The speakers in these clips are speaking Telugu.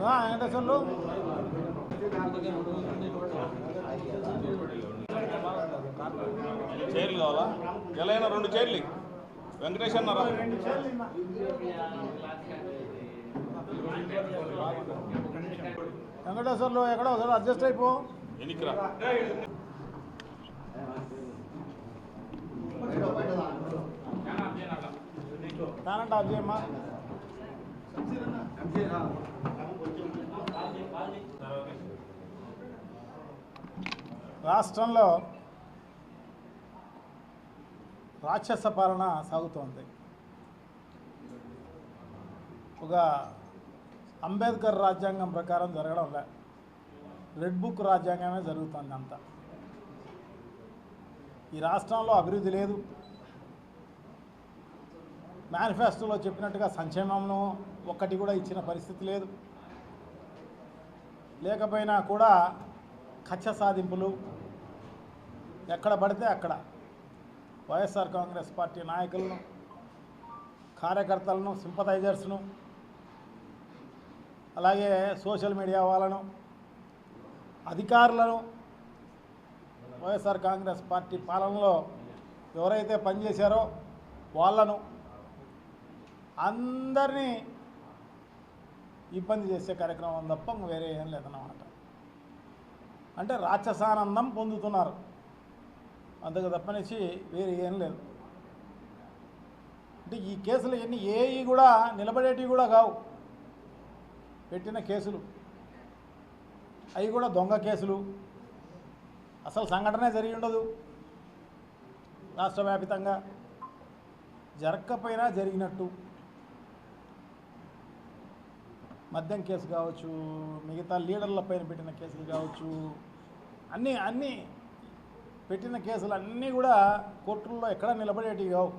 వెంకటేశ్వర్లు చైర్లు కావాలా? ఎలా అయినా రెండు చైర్లు. వెంకటేష్ అన్నారా వెంకటేశ్వర్లు ఎక్కడో ఒకసారి అడ్జస్ట్ అయిపో. ఎన్నికరా కానంట అజయమ్మ రాష్ట్రంలో రాక్షస పాలన సాగుతోంది. ఒక అంబేద్కర్ రాజ్యాంగం ప్రకారం జరగడం లే. రెడ్ బుక్ రాజ్యాంగమే జరుగుతుంది అంతా. ఈ రాష్ట్రంలో అభివృద్ధి లేదు. మేనిఫెస్టోలో చెప్పినట్టుగా సంక్షేమంను ఒక్కటి కూడా ఇచ్చిన పరిస్థితి లేదు. లేకపోయినా కూడా కక్ష సాధింపులు ఎక్కడ పడితే అక్కడ. వైఎస్ఆర్ కాంగ్రెస్ పార్టీ నాయకులను కార్యకర్తలను సింపథైజర్స్ను అలాగే సోషల్ మీడియా వాళ్ళను అధికారులను వైఎస్ఆర్ కాంగ్రెస్ పార్టీ పాలనలో ఎవరైతే పనిచేశారో వాళ్ళను అందరినీ ఇబ్బంది చేసే కార్యక్రమం తప్ప వేరే ఏం లేదన్నమాట. అంటే రాక్షసానందం పొందుతున్నారు. అందుకు తప్పనిసి వేరే ఏం లేదు. అంటే ఈ కేసులు ఎన్ని ఏవి కూడా నిలబడేటివి కూడా కావు. పెట్టిన కేసులు. అవి కూడా దొంగ కేసులు. అసలు సంఘటనే జరిగి ఉండదు. రాష్ట్ర వ్యాపితంగా జరగకపోయినా జరిగినట్టు. మద్యం కేసు కావచ్చు మిగతా లీడర్ల పైన పెట్టిన కేసులు కావచ్చు అన్నీ అన్నీ పెట్టిన కేసులు అన్నీ కూడా కోర్టుల్లో ఎక్కడ నిలబడేటివి కావు.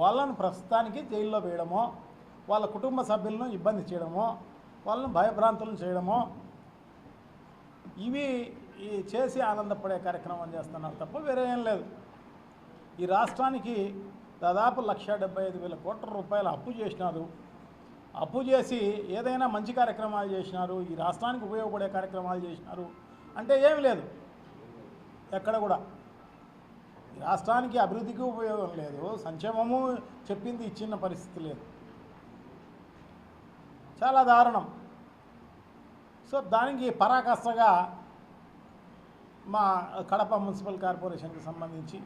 వాళ్ళను ప్రస్తుతానికి జైల్లో వేయడమో వాళ్ళ కుటుంబ సభ్యులను ఇబ్బంది చేయడమో వాళ్ళను భయభ్రాంతులను చేయడమో ఇవి ఈ చేసి ఆనందపడే కార్యక్రమం చేస్తున్నారు తప్ప వేరే ఏం లేదు. ఈ రాష్ట్రానికి దాదాపు లక్ష డెబ్బై ఐదు వేల కోట్ల రూపాయలు అప్పు చేసినారు అప్పు చేసి ఏదైనా మంచి కార్యక్రమాలు చేసినారు ఈ రాష్ట్రానికి ఉపయోగపడే కార్యక్రమాలు చేసినారు అంటే ఏమి లేదు. ఎక్కడ కూడా. ఈ రాష్ట్రానికి అభివృద్ధికి ఉపయోగం లేదు. సంక్షేమము చెప్పింది ఇచ్చిన పరిస్థితి లేదు. చాలా దారుణం. సో దానికి పరాకాష్ఠగా మా కడప మున్సిపల్ కార్పొరేషన్కి సంబంధించి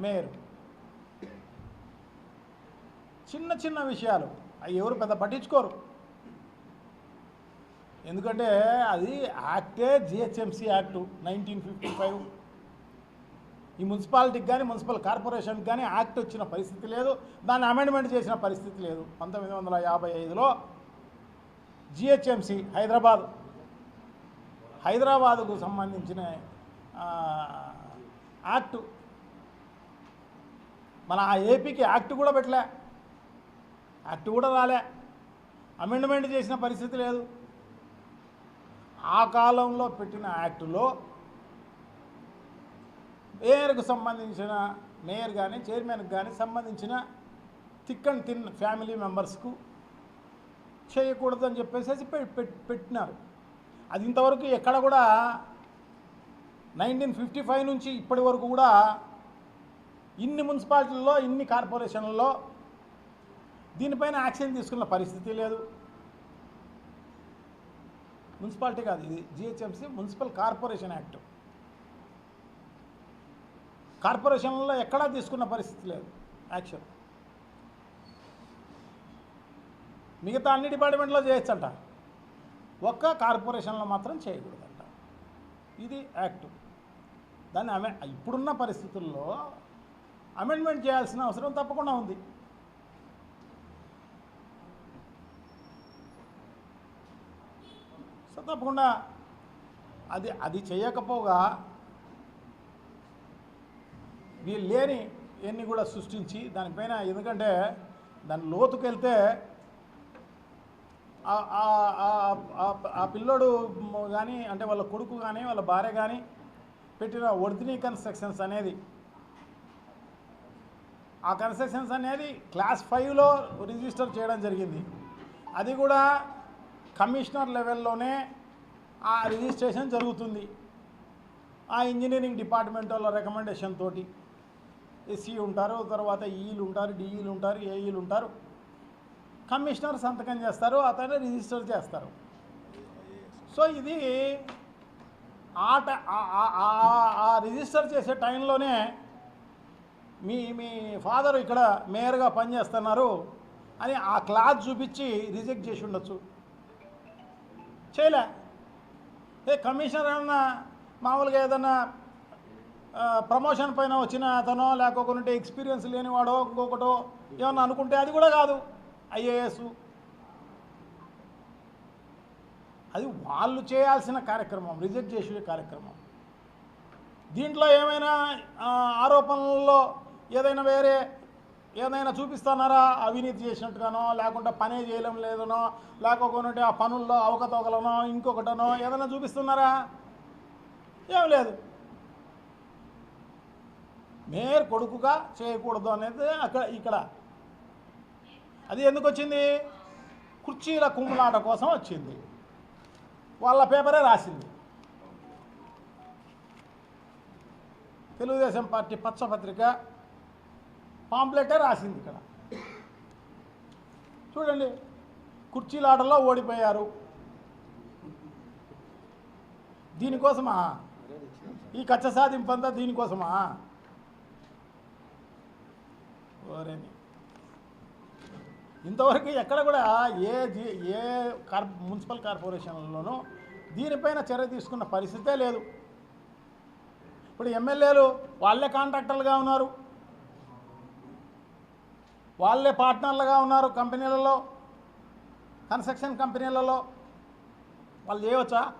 మేయర్. చిన్న చిన్న విషయాలు. అవి ఎవరు పెద్ద పట్టించుకోరు. ఎందుకంటే అది యాక్టే GHMC act nineteen fifty five. ఈ మున్సిపాలిటీకి కానీ మున్సిపల్ కార్పొరేషన్కి కానీ యాక్ట్ వచ్చిన పరిస్థితి లేదు. దాన్ని అమెండ్మెంట్ చేసిన పరిస్థితి లేదు. పంతొమ్మిది వందల యాభై ఐదులో జిహెచ్ఎంసీ హైదరాబాద్ హైదరాబాదుకు సంబంధించిన యాక్టు. మన ఆ ఏపీకి యాక్ట్ కూడా పెట్టలే. యాక్ట్ కూడా రాలే. అమెండ్మెంట్ చేసిన పరిస్థితి లేదు. ఆ కాలంలో పెట్టిన యాక్టులో మేయర్కు సంబంధించిన మేయర్ కానీ చైర్మన్కి కానీ సంబంధించిన థిక్ అండ్ థిన్ ఫ్యామిలీ మెంబర్స్కు చేయకూడదని చెప్పేసి పె- పెట్టినారు. అది ఇంతవరకు ఎక్కడ కూడా నైన్టీన్ ఫిఫ్టీ ఫైవ్ నుంచి ఇప్పటి వరకు కూడా ఇన్ని మున్సిపాలిటీల్లో ఇన్ని కార్పొరేషన్లలో దీనిపైన యాక్షన్ తీసుకున్న పరిస్థితి లేదు. మున్సిపాలిటీ కాదు ఇది జిహెచ్ఎంసీ మున్సిపల్ కార్పొరేషన్ యాక్ట్. కార్పొరేషన్లో ఎక్కడా తీసుకున్న పరిస్థితి లేదు యాక్షన్. మిగతా అన్ని డిపార్ట్మెంట్లో చేయొచ్చంట. ఒక్క కార్పొరేషన్లో మాత్రం చేయకూడదంట. ఇది యాక్ట్. దాన్ని అమె ఇప్పుడున్న పరిస్థితుల్లో అమెండ్మెంట్ చేయాల్సిన అవసరం తప్పకుండా ఉంది. సో తప్పకుండా. అది అది చేయకపోగా వీళ్ళు లేని ఎన్ని కూడా సృష్టించి దానిపైన ఎందుకంటే దాని లోతుకు వెళ్తే ఆ- ఆ పిల్లోడు కానీ అంటే వాళ్ళ కొడుకు కానీ వాళ్ళ భార్య కానీ పెట్టిన ఒరిజినల్ కన్స్ట్రక్షన్స్ అనేది ఆ కన్స్ట్రక్షన్స్ అనేది క్లాస్ ఫైవ్లో రిజిస్టర్ చేయడం జరిగింది. అది కూడా కమిషనర్ లెవెల్లోనే ఆ రిజిస్ట్రేషన్ జరుగుతుంది. ఆ ఇంజనీరింగ్ డిపార్ట్మెంట్ వాళ్ళ రికమెండేషన్ తోటి. ఎస్సీ ఉంటారు తర్వాత ఈలు ఉంటారు డిఈలు ఉంటారు ఏఈలు ఉంటారు. కమిషనర్ సంతకం చేస్తారు అతనే రిజిస్టర్ చేస్తారు. సో ఇది ఆ- ఆ- ఆ రిజిస్టర్ చేసే టైంలోనే మీ మీ ఫాదర్ ఇక్కడ మేయర్గా పనిచేస్తున్నారు అని ఆ క్లాత్ చూపించి రిజెక్ట్ చేసి ఉండొచ్చు. చేయలే. ఏ కమిషనర్ ఏమన్నా మామూలుగా ఏదన్నా ప్రమోషన్ పైన వచ్చిన అతనో లేకపోతే ఎక్స్పీరియన్స్ లేనివాడో ఇంకొకటో ఏమన్నా అనుకుంటే అది కూడా కాదు. ఐఏఎస్. అది వాళ్ళు చేయాల్సిన కార్యక్రమం రిజెక్ట్ చేసే కార్యక్రమం. దీంట్లో ఏమైనా ఆరోపణల్లో ఏదైనా వేరే ఏదైనా చూపిస్తున్నారా అవినీతి చేసినట్టుగానో లేకుంటే పనే చేయడం లేదనో లేకపోతే ఆ పనుల్లో అవకతవకలనో ఇంకొకటనో ఏదైనా చూపిస్తున్నారా? ఏం లేదు. మేయర్ కొడుకుగా చేయకూడదు అనేది అక్కడ ఇక్కడ. అది ఎందుకు వచ్చింది? కుర్చీల కుమ్ములాట కోసం వచ్చింది. వాళ్ళ పేపరే రాసింది. తెలుగుదేశం పార్టీ పచ్చపత్రిక పాంప్లెటే రాసింది ఇక్కడ. చూడండి కుర్చీలాటలో ఓడిపోయారు. దీనికోసమా? ఈ కచ్చ సాధింపంతా దీనికోసమా? ఓరేని ఇంతవరకు ఎక్కడ కూడా ఏ ఏ కార్ మున్సిపల్ కార్పొరేషన్లోనూ దీనిపైన చర్య తీసుకున్న పరిస్థితే లేదు. ఇప్పుడు ఎమ్మెల్యేలు వాళ్ళే కాంట్రాక్టర్లుగా ఉన్నారు. వాళ్ళే పార్ట్నర్లుగా ఉన్నారు కంపెనీలలో కన్స్ట్రక్షన్ కంపెనీలలో. వాళ్ళు చేయవచ్చా?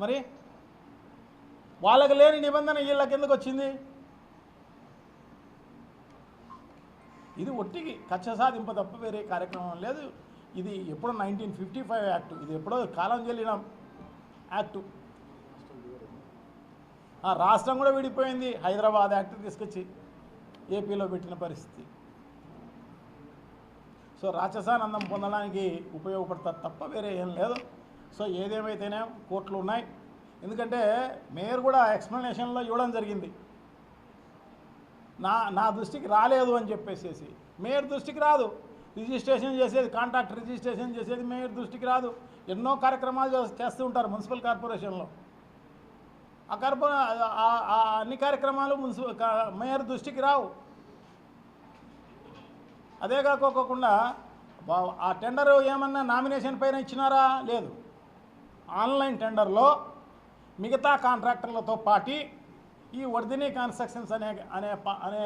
మరి వాళ్ళకి లేని నిబంధన వీళ్ళకి ఎందుకు వచ్చింది? ఇది ఒట్టికి కక్ష సాధింపు తప్ప వేరే కార్యక్రమం లేదు. ఇది ఎప్పుడో నైన్టీన్ ఫిఫ్టీ ఫైవ్ యాక్ట్ ఇది ఎప్పుడో కాలం చెల్లిన యాక్టు. ఆ, రాష్ట్రం కూడా విడిపోయింది. హైదరాబాద్ యాక్ట్ తీసుకొచ్చి ఏపీలో పెట్టిన పరిస్థితి. సో రాక్షసానందం పొందడానికి ఉపయోగపడుతుంది తప్ప వేరే ఏం లేదు. సో ఏదేమైతేనే కోర్టులు ఉన్నాయి. ఎందుకంటే మేయర్ కూడా ఎక్స్ప్లెనేషన్లో ఇవ్వడం జరిగింది. నా నా దృష్టికి రాలేదు అని చెప్పేసేసి. మేయర్ దృష్టికి రాదు. రిజిస్ట్రేషన్ చేసేది కాంట్రాక్ట్ రిజిస్ట్రేషన్ చేసేది మేయర్ దృష్టికి రాదు. ఎన్నో కార్యక్రమాలు చేస్తూ ఉంటారు మున్సిపల్ కార్పొరేషన్లో. ఆ కార్పొ ఆ- అన్ని కార్యక్రమాలు మున్సిపల్ మేయర్ దృష్టికి రావు. అదే కాకోకుండా ఆ టెండర్ ఏమన్నా నామినేషన్ పైన ఇచ్చినారా? లేదు. ఆన్లైన్ టెండర్లో మిగతా కాంట్రాక్టర్లతో పాటి ఈ వర్ధిని కన్స్ట్రక్షన్స్ అనే అనే ప- అనే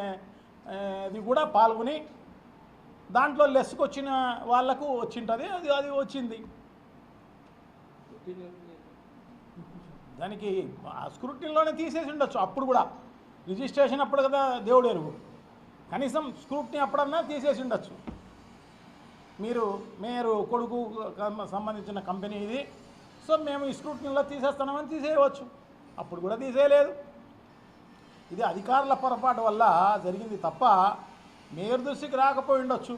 ఇది కూడా పాల్గొని దాంట్లో లెస్కి వచ్చిన వాళ్ళకు వచ్చింటుంది అది అది వచ్చింది. దానికి ఆ స్క్రూటిన్లోనే తీసేసి ఉండొచ్చు అప్పుడు కూడా. రిజిస్ట్రేషన్ అప్పుడు కదా దేవుడు ఎరుగు కనీసం స్క్రూట్ని అప్పుడన్నా తీసేసి ఉండొచ్చు. మీరు మీరు కొడుకు సంబంధించిన కంపెనీ ఇది. సో మేము ఈ స్క్రూటినీలో తీసేస్తున్నామని తీసేయవచ్చు. అప్పుడు కూడా తీసేయలేదు. ఇది అధికారుల పొరపాటు వల్ల జరిగింది తప్ప మేయర్ దృష్టికి రాకపోయి ఉండొచ్చు.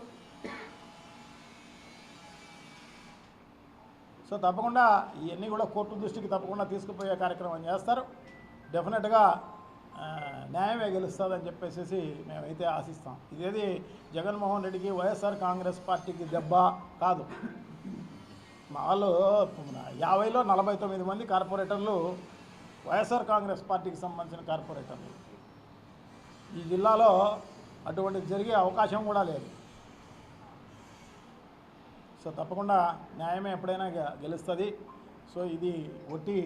సో తప్పకుండా ఇవన్నీ కూడా కోర్టు దృష్టికి తప్పకుండా తీసుకుపోయే కార్యక్రమం చేస్తారు. డెఫినెట్గా న్యాయమే గెలుస్తుందని చెప్పేసి మేమైతే ఆశిస్తాం. ఇదేది జగన్మోహన్ రెడ్డికి వైఎస్ఆర్ కాంగ్రెస్ పార్టీకి దెబ్బ కాదు. వాళ్ళు యాభైలో నలభై తొమ్మిది మంది కార్పొరేటర్లు వైఎస్ఆర్ కాంగ్రెస్ పార్టీకి సంబంధించిన కార్పొరేటర్లు. ఈ జిల్లాలో అటువంటి జరిగే అవకాశం కూడా లేదు. సో తప్పకుండా న్యాయమే ఎప్పుడైనా గెలుస్తుంది. సో ఇది ఒట్టి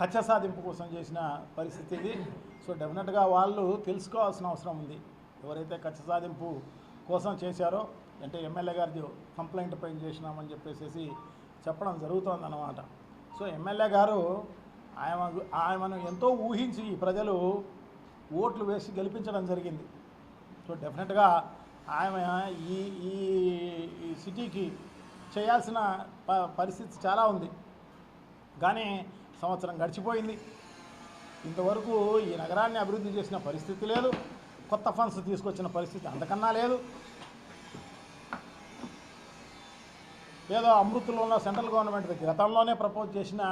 కక్ష సాధింపు కోసం చేసిన పరిస్థితి ఇది. సో డెఫినెట్గా వాళ్ళు తెలుసుకోవాల్సిన అవసరం ఉంది. ఎవరైతే కక్ష సాధింపు కోసం చేశారో అంటే ఎమ్మెల్యే గారిది కంప్లైంట్ పైన చేసినామని చెప్పేసి చెప్పడం జరుగుతోంది అన్నమాట సో ఎమ్మెల్యే గారు ఆయన ఆయనను ఎంతో ఊహించి ప్రజలు ఓట్లు వేసి గెలిపించడం జరిగింది. సో డెఫినెట్గా ఆమె ఈ ఈ ఈ సిటీకి చేయాల్సిన ప పరిస్థితి చాలా ఉంది. కానీ సంవత్సరం గడిచిపోయింది. ఇంతవరకు ఈ నగరాన్ని అభివృద్ధి చేసిన పరిస్థితి లేదు. కొత్త ఫండ్స్ తీసుకొచ్చిన పరిస్థితి అంతకన్నా లేదు. ఏదో అమృత్లో ఉన్న సెంట్రల్ గవర్నమెంట్ గతంలోనే ప్రపోజ్ చేసిన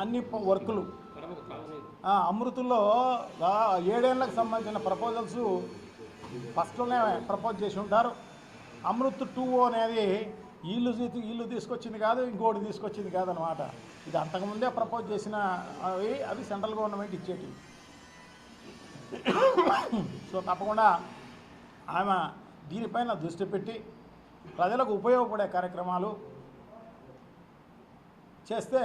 అన్ని వర్కులు. అమృతుల్లో ఏడేళ్ళకు సంబంధించిన ప్రపోజల్స్ ఫస్ట్లోనే ప్రపోజ్ చేసి ఉంటారు. అమృత్ టూ అనేది వీళ్ళు ఇల్లు వీళ్ళు తీసుకొచ్చింది కాదు ఇంకోటి తీసుకొచ్చింది కాదనమాట ఇది అంతకుముందే ప్రపోజ్ చేసిన అవి అవి సెంట్రల్ గవర్నమెంట్ ఇచ్చేటివి. సో తప్పకుండా ఆమె దీనిపైన దృష్టి పెట్టి ప్రజలకు ఉపయోగపడే కార్యక్రమాలు చేస్తే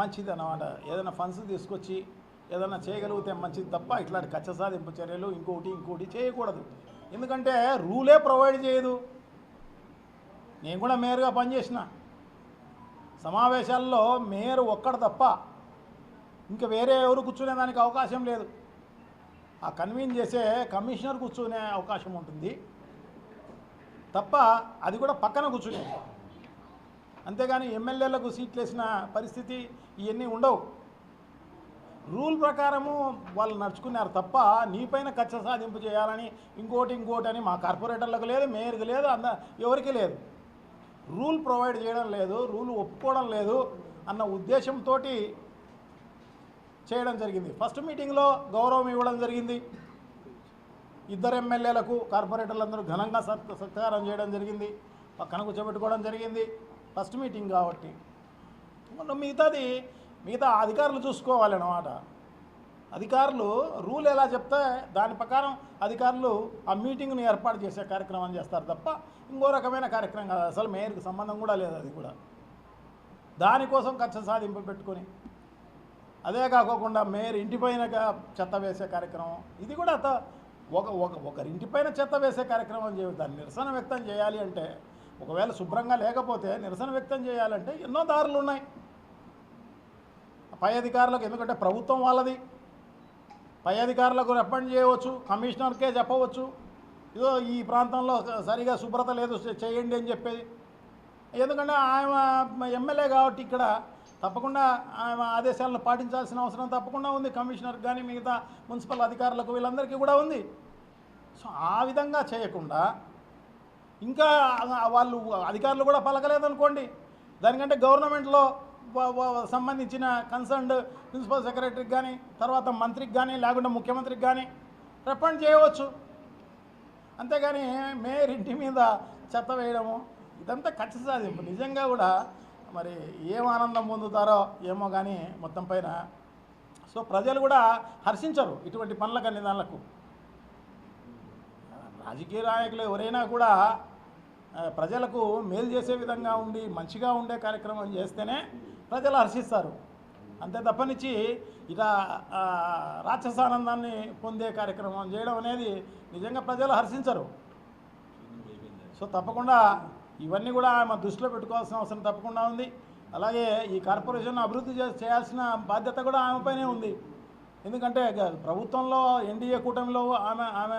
మంచిది అన్నమాట ఏదైనా ఫండ్స్ తీసుకొచ్చి ఏదైనా చేయగలిగితే మంచిది తప్ప ఇట్లాంటి కచ్చ సాధింపు చర్యలు ఇంకోటి ఇంకోటి చేయకూడదు. ఎందుకంటే రూలే ప్రొవైడ్ చేయదు. నేను కూడా మేయర్గా పనిచేసిన. సమావేశాల్లో మేయర్ ఒక్కడ తప్ప ఇంకా వేరే ఎవరు కూర్చునే దానికి అవకాశం లేదు. ఆ కన్వీన్ చేసే కమిషనర్ కూర్చునే అవకాశం ఉంటుంది. తప్ప అది కూడా పక్కన కూర్చునే. అంతేగాని ఎమ్మెల్యేలకు సీట్లు వేసిన పరిస్థితి ఇవన్నీ ఉండవు. రూల్ ప్రకారము వాళ్ళు నడుచుకున్నారు తప్ప నీపైన కచ్చ సాధింపు చేయాలని ఇంకోటి ఇంకోటి అని మా కార్పొరేటర్లకు లేదు మేయర్కి లేదు అంద ఎవరికి లేదు. రూల్ ప్రొవైడ్ చేయడం లేదు రూల్ ఒప్పుకోవడం లేదు అన్న ఉద్దేశంతో చేయడం జరిగింది. ఫస్ట్ మీటింగ్లో గౌరవం ఇవ్వడం జరిగింది. ఇద్దరు ఎమ్మెల్యేలకు కార్పొరేటర్లందరూ ఘనంగా సత్ సత్కారం చేయడం జరిగింది. పక్కన కూర్చోబెట్టుకోవడం జరిగింది. ఫస్ట్ మీటింగ్ కాబట్టి. మిగతాది మిగతా అధికారులు చూసుకోవాలన్నమాట. అధికారులు రూల్ ఎలా చెప్తే దాని ప్రకారం అధికారులు ఆ మీటింగ్ని ఏర్పాటు చేసే కార్యక్రమం చేస్తారు తప్ప ఇంకో రకమైన కార్యక్రమం కాదు. అసలు మేయర్కి సంబంధం కూడా లేదు అది కూడా. దానికోసం ఖర్చు సాధింపు పెట్టుకొని అదే కాకోకుండా మేయర్ ఇంటిపైన చెత్త వేసే కార్యక్రమం ఇది కూడా అత ఒక ఒక ఒకరింటిపైన చెత్త వేసే కార్యక్రమం చేయుతారు నిరసన వ్యక్తం చేయాలి అంటే ఒకవేళ శుభ్రంగా లేకపోతే నిరసన వ్యక్తం చేయాలంటే ఎన్నో దారులు ఉన్నాయి. పై అధికారులకు ఎందుకంటే ప్రభుత్వం వాళ్ళది. పై అధికారులకు రెప్పండ్ చేయవచ్చు కమిషనర్కే చెప్పవచ్చు. ఇదో ఈ ప్రాంతంలో సరిగా శుభ్రత లేదు చేయండి అని చెప్పేది. ఎందుకంటే ఆయన ఎమ్మెల్యే కాబట్టి ఇక్కడ తప్పకుండా ఆయన ఆదేశాలను పాటించాల్సిన అవసరం తప్పకుండా ఉంది. కమిషనర్ కానీ మిగతా మున్సిపల్ అధికారులకు వీళ్ళందరికీ కూడా ఉంది. సో ఆ విధంగా చేయకుండా ఇంకా వాళ్ళు అధికారులు కూడా పలకలేదనుకోండి. దానికంటే గవర్నమెంట్లో సంబంధించిన కన్సర్న్డ్ ప్రిన్సిపల్ సెక్రటరీకి కానీ తర్వాత మంత్రికి కానీ లేకుండా ముఖ్యమంత్రికి కానీ రెప్పండ్ చేయవచ్చు. అంతేగాని మేయర్ ఇంటి మీద చెత్త వేయడము ఇదంతా ఖర్చు సాధింపు నిజంగా కూడా మరి ఏం ఆనందం పొందుతారో ఏమో కానీ మొత్తం పైన. సో ప్రజలు కూడా హర్షించరు ఇటువంటి పనులకు అన్ని దానిలకు రాజకీయ నాయకులు ఎవరైనా కూడా ప్రజలకు మేలు చేసే విధంగా ఉండి మంచిగా ఉండే కార్యక్రమం చేస్తేనే ప్రజలు హర్షిస్తారు. అంతే తప్పనిచ్చి ఇలా రాక్షసానందాన్ని పొందే కార్యక్రమం చేయడం అనేది నిజంగా ప్రజలు హర్షించరు. సో తప్పకుండా ఇవన్నీ కూడా ఆమె దృష్టిలో పెట్టుకోవాల్సిన అవసరం తప్పకుండా ఉంది. అలాగే ఈ కార్పొరేషన్ అభివృద్ధి చేయాల్సిన బాధ్యత కూడా ఆమెపైనే ఉంది. ఎందుకంటే ప్రభుత్వంలో ఎన్డీఏ కూటమిలో ఆమె ఆమె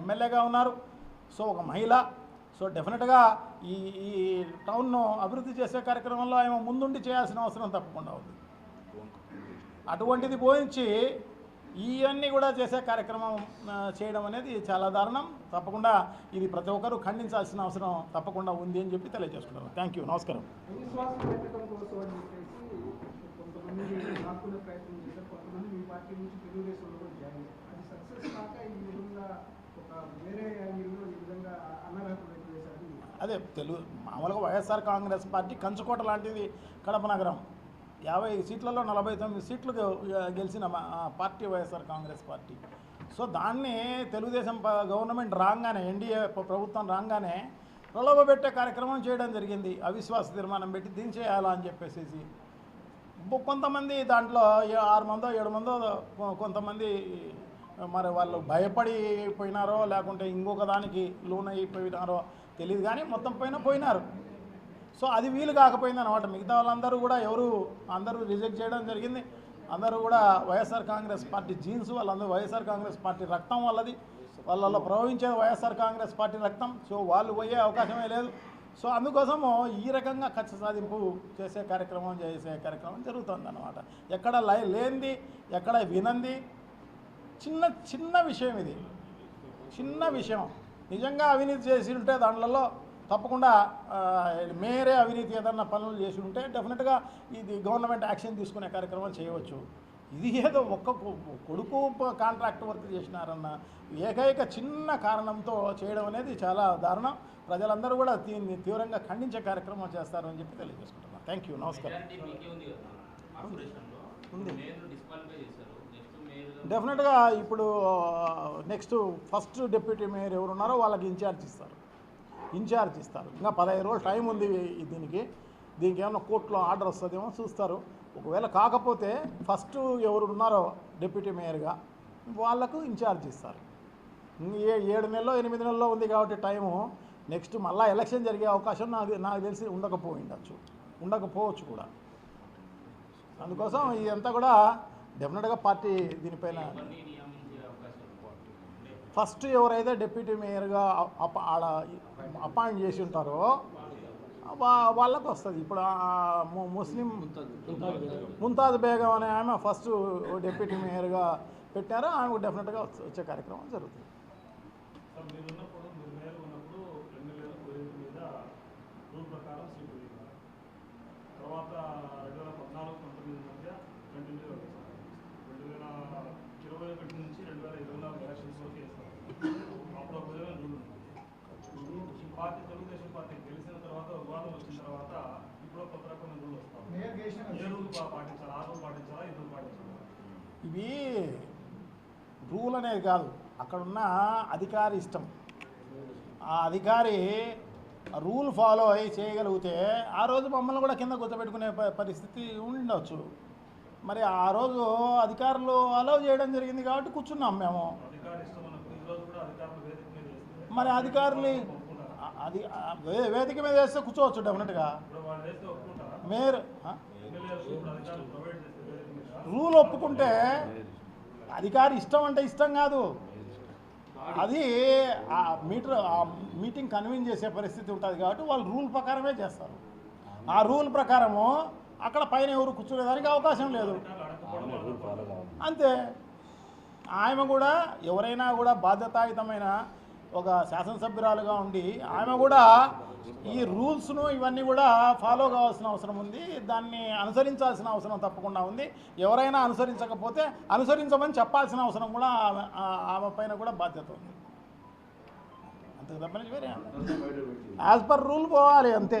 ఎమ్మెల్యేగా ఉన్నారు. సో ఒక మహిళ. సో డెఫినెట్గా ఈ ఈ టౌన్ను అభివృద్ధి చేసే కార్యక్రమంలో ఆమె ముందుండి చేయాల్సిన అవసరం తప్పకుండా ఉంది. అటువంటిది పోయించి ఇవన్నీ కూడా చేసే కార్యక్రమం చేయడం అనేది చాలా దారుణం. తప్పకుండా ఇది ప్రతి ఒక్కరూ ఖండించాల్సిన అవసరం తప్పకుండా ఉంది అని చెప్పి తెలియజేసుకుంటాను థ్యాంక్ యూ. నమస్కారం. ప్రయత్నం వేరే యాంగిల్లో ఈ విధంగా అనర్హత వ్యక్తం చేశారు అదే తెలుగు మామూలుగా వైఎస్ఆర్ కాంగ్రెస్ పార్టీ కంచుకోట లాంటిది కడప నగరం. యాభై సీట్లలో నలభై తొమ్మిది సీట్లు గెలిచిన party YSR Congress party. So దాన్ని తెలుగుదేశం ప- గవర్నమెంట్ రాగానే ఎన్డీఏ ప్రభుత్వం రాగానే ప్రలోభపెట్టే కార్యక్రమం చేయడం జరిగింది. అవిశ్వాస తీర్మానం పెట్టి దించేయాలా అని చెప్పేసి కొంతమంది దాంట్లో ఏ- ఆరు మందో ఏడు మందో కొంతమంది మరి వాళ్ళు భయపడిపోయినారో లేకుంటే ఇంకొక దానికి లోన్ అయిపోయినారో తెలియదు కానీ మొత్తం పైన పోయినారు. సో అది వీలు కాకపోయింది అనమాట మిగతా వాళ్ళందరూ కూడా ఎవరు అందరూ రిజెక్ట్ చేయడం జరిగింది. అందరూ కూడా వైఎస్ఆర్ కాంగ్రెస్ పార్టీ జీన్స్ వాళ్ళందరూ వైఎస్ఆర్ కాంగ్రెస్ పార్టీ రక్తం వాళ్ళది. వాళ్ళలో ప్రవహించేది వైఎస్ఆర్ కాంగ్రెస్ పార్టీ రక్తం. సో వాళ్ళు పోయే అవకాశమే లేదు. సో అందుకోసము ఈ రకంగా ఖర్చు సాధింపు చేసే కార్యక్రమం చేసే కార్యక్రమం జరుగుతుంది అనమాట ఎక్కడ లై లేనిది ఎక్కడ వినంది చిన్న చిన్న విషయం ఇది. చిన్న విషయం. నిజంగా అవినీతి చేసి ఉంటే దాంట్లో తప్పకుండా మేరే అవినీతి ఏదన్నా పనులు చేసి ఉంటే డెఫినెట్గా ఇది గవర్నమెంట్ యాక్షన్ తీసుకునే కార్యక్రమాలు చేయవచ్చు. ఇది ఏదో ఒక్క కొడుకు కాంట్రాక్ట్ వర్క్ చేసినారన్న ఏకైక చిన్న కారణంతో చేయడం అనేది చాలా దారుణం. ప్రజలందరూ కూడా దీన్ని తీవ్రంగా ఖండించే కార్యక్రమం చేస్తారు అని చెప్పి తెలియజేసుకుంటున్నాను. థ్యాంక్ యూ నమస్కారం. ఉంది డెఫినెట్గా ఇప్పుడు నెక్స్ట్ ఫస్ట్ డిప్యూటీ మేయర్ ఎవరు ఉన్నారో వాళ్ళకి ఇన్ఛార్జ్ ఇస్తారు. ఇన్ఛార్జ్ ఇస్తారు. ఇంకా పదహైదు రోజులు టైం ఉంది దీనికి. దీనికి ఏమైనా కోర్టులో ఆర్డర్ వస్తుందేమో చూస్తారు. ఒకవేళ కాకపోతే ఫస్ట్ ఎవరు ఉన్నారో డిప్యూటీ మేయర్గా వాళ్ళకు ఇన్ఛార్జ్ ఇస్తారు. ఏ ఏడు నెలలో ఎనిమిది నెలలో ఉంది కాబట్టి టైము. నెక్స్ట్ మళ్ళీ ఎలక్షన్ జరిగే అవకాశం నాకు నాకు తెలిసి ఉండకపోయిండొచ్చు. ఉండకపోవచ్చు కూడా. అందుకోసం ఇదంతా కూడా డెఫినెట్గా పార్టీ దీనిపైన ఫస్ట్ ఎవరైతే డిప్యూటీ మేయర్గా అప ఆడ అపాయింట్ చేసి ఉంటారో వాళ్ళకు వస్తుంది. ఇప్పుడు ముస్లిం ముంతాజ్ బేగం అనే ఆమె ఫస్ట్ డిప్యూటీ మేయర్గా పెట్టారో ఆమెకు డెఫినెట్గా వచ్చే- కార్యక్రమం జరుగుతుంది. తర్వాత రెండు వేల పద్నాలుగు పంతొమ్మిది మధ్య కంటిన్యూ సార్ రెండు వేల ఇరవై ఒకటి నుంచి రెండు వేల ఇరవై నాలుగు ఎలక్షన్స్ వరకు వేస్తారు అప్పుడు ఒక విధమైన రూల్ ఉంది ఈ పార్టీ తెలుగుదేశం పార్టీ గెలిచిన తర్వాత వివాదం వచ్చిన తర్వాత ఇప్పుడు కొత్త రకమైన రూల్ వస్తాం మేయర్ గెలిచిన ఏ రూల్ పాటించాలా ఆ రూల్ పాటించాలా ఈ రూల్ పాటించాలా ఇవి రూల్ అనేది కాదు. అక్కడున్న అధికారి ఇష్టం. ఆ అధికారి రూల్ ఫాలో అయ్యి చేయగలిగితే ఆ రోజు మమ్మల్ని కూడా కింద కూర్చోబెట్టుకునే ప- పరిస్థితి ఉండొచ్చు. మరి ఆ రోజు అధికారులు అలౌ చేయడం జరిగింది కాబట్టి కూర్చున్నాం మేము. మరి అధికారులు అది వేదిక మీద వేస్తే కూర్చోవచ్చు డెఫినెట్గా. ఇప్పుడు రూల్ ఒప్పుకుంటే అధికారి ఇష్టం అంటే ఇష్టం కాదు. అది ఆ మీటర్ ఆ మీటింగ్ కన్వీన్ చేసే పరిస్థితి ఉంటుంది కాబట్టి వాళ్ళు రూల్ ప్రకారమే చేస్తారు. ఆ రూల్ ప్రకారము అక్కడ పైన ఎవరు కూర్చునేదానికి అవకాశం లేదు. అంతే. ఆయన కూడా ఎవరైనా కూడా బాధ్యతాయుతమైన ఒక శాసనసభ్యురాలుగా ఉండి ఆమె కూడా ఈ రూల్స్ను ఇవన్నీ కూడా ఫాలో కావాల్సిన అవసరం ఉంది. దాన్ని అనుసరించాల్సిన అవసరం తప్పకుండా ఉంది. ఎవరైనా అనుసరించకపోతే అనుసరించమని చెప్పాల్సిన అవసరం కూడా ఆమె ఆమె పైన కూడా బాధ్యత ఉంది. అంతకు తప్పని వేరే యాజ్ పర్ రూల్ పోవాలి అంతే.